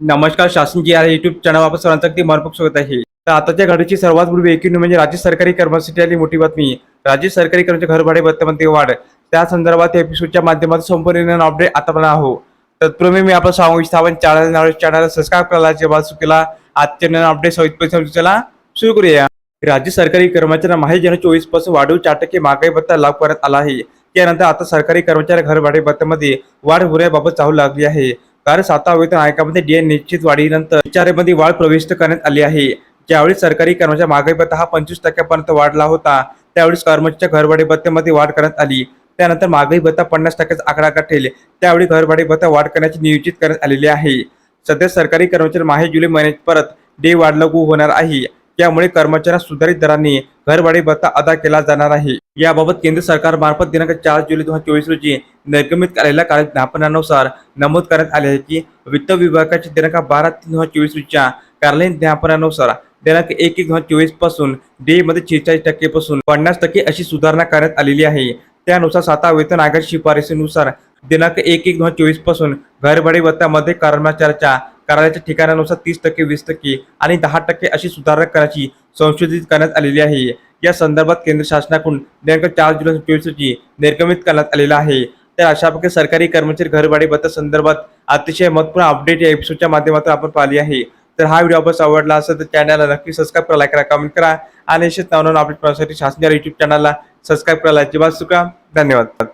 नमस्कार शासन जी आहे युट्यूब चॅनलवर सर्वांचं अगदी मनपूर्वक स्वागत आहे. तर आताच्या घडीची सर्वात पूर्वी एकूण म्हणजे राज्य सरकारी कर्मचारी आली मोठी बातमी. राज्य सरकारी कर्मचारी घरभाडे भत्त्यामध्ये वाढ. त्या संदर्भात एपिसोडच्या माध्यमातून संपूर्ण अपडेट आता पण आहो तत्पूर्वी मी आपलं सांगू इच्छितो आपण चॅनल चॅनल सबस्क्राईब करायला जेव्हा केला. आजच्या अपडेट सविस्तर समजूला सुरू करूया. राज्य सरकारी कर्मचाऱ्यांना माहिती जनवरी चोवीसपासून वाढीव चार टक्के महागाई भत्ता लागू करण्यात आला आहे. त्यानंतर आता सरकारी कर्मचारी घरभाडे भत्त्यामध्ये वाढ होण्याबाबत चालू लागली आहे. कारण सातवा वेतन आयोगामध्ये डीए निश्चित वाढीनंतर विचारेमध्ये वाढ प्रविष्ट करण्यात आली आहे. ज्यावेळी सरकारी कर्मचारी महागाई भत्ता हा पंचवीस टक्क्यापर्यंत वाढला होता त्यावेळेस कर्मचाऱ्याच्या घरभाडे भत्त्यामध्ये वाढ करण्यात आली. त्यानंतर महागाई भत्ता पन्नास टक्क्याचा आकडा गाठेल. त्यावेळी घरभाडे भत्ता वाढ करण्याची नियोजित करण्यात आलेली आहे. सध्या सरकारी कर्मचारी माहे जुलै महिन्यात परत डे वाढ लागू होणार आहे. त्यामुळे कर्मचाऱ्यांना सुधारित दराने घरभाडे भत्ता अदा केला जाणार आहे. याबाबत केंद्र सरकार मार्फत दिनांक चार जुलै दोन हजार चोवीस रोजी निर्गमित आलेल्या कार्यज्ञापनानुसार नमूद करण्यात आले आहे की वित्त विभागाच्या दिनांक बारा तीन दोन हजार चोवीस रोजीच्या कार्यालयीन ज्ञापनानुसार दिनांक एक एक दोन हजार चोवीसपासून डे मध्ये शेहेचाळीस टक्के पासून पन्नास टक्के अशी सुधारणा करण्यात आलेली आहे. त्यानुसार सातवा वेतन आघाडी शिफारसीनुसार दिनांक एक एक दोन हजार चोवीसपासून घरभाडे भत्त्यामध्ये कर्मचाऱ्याच्या कार्यालयाच्या ठिकाणानुसार तीस टक्के वीस टक्के आणि दहा टक्के अशी सुधारणा करायची संशोधित करण्यात आलेली आहे. या संदर्भात केंद्र शासनाकडून दिनांक चार जुलै चोवीस रोजी निर्गमित करण्यात आलेला आहे. तर अशा प्रकारे सरकारी कर्मचारी घरभाडे भत्ता संदर्भात अतिशय महत्त्वपूर्ण अपडेट या एपिसोडच्या माध्यमातून आपण पाहिली आहे. तर हा व्हिडिओ आपण आवडला असेल तर चॅनलला नक्की सबस्क्राईब करा लाईक करा कमेंट करा आणि असेच नवनवीन अपडेट पाहण्यासाठी शासनाच्या युट्यूब चॅनलला सबस्क्राईब करायला अजिबात चुका धन्यवाद.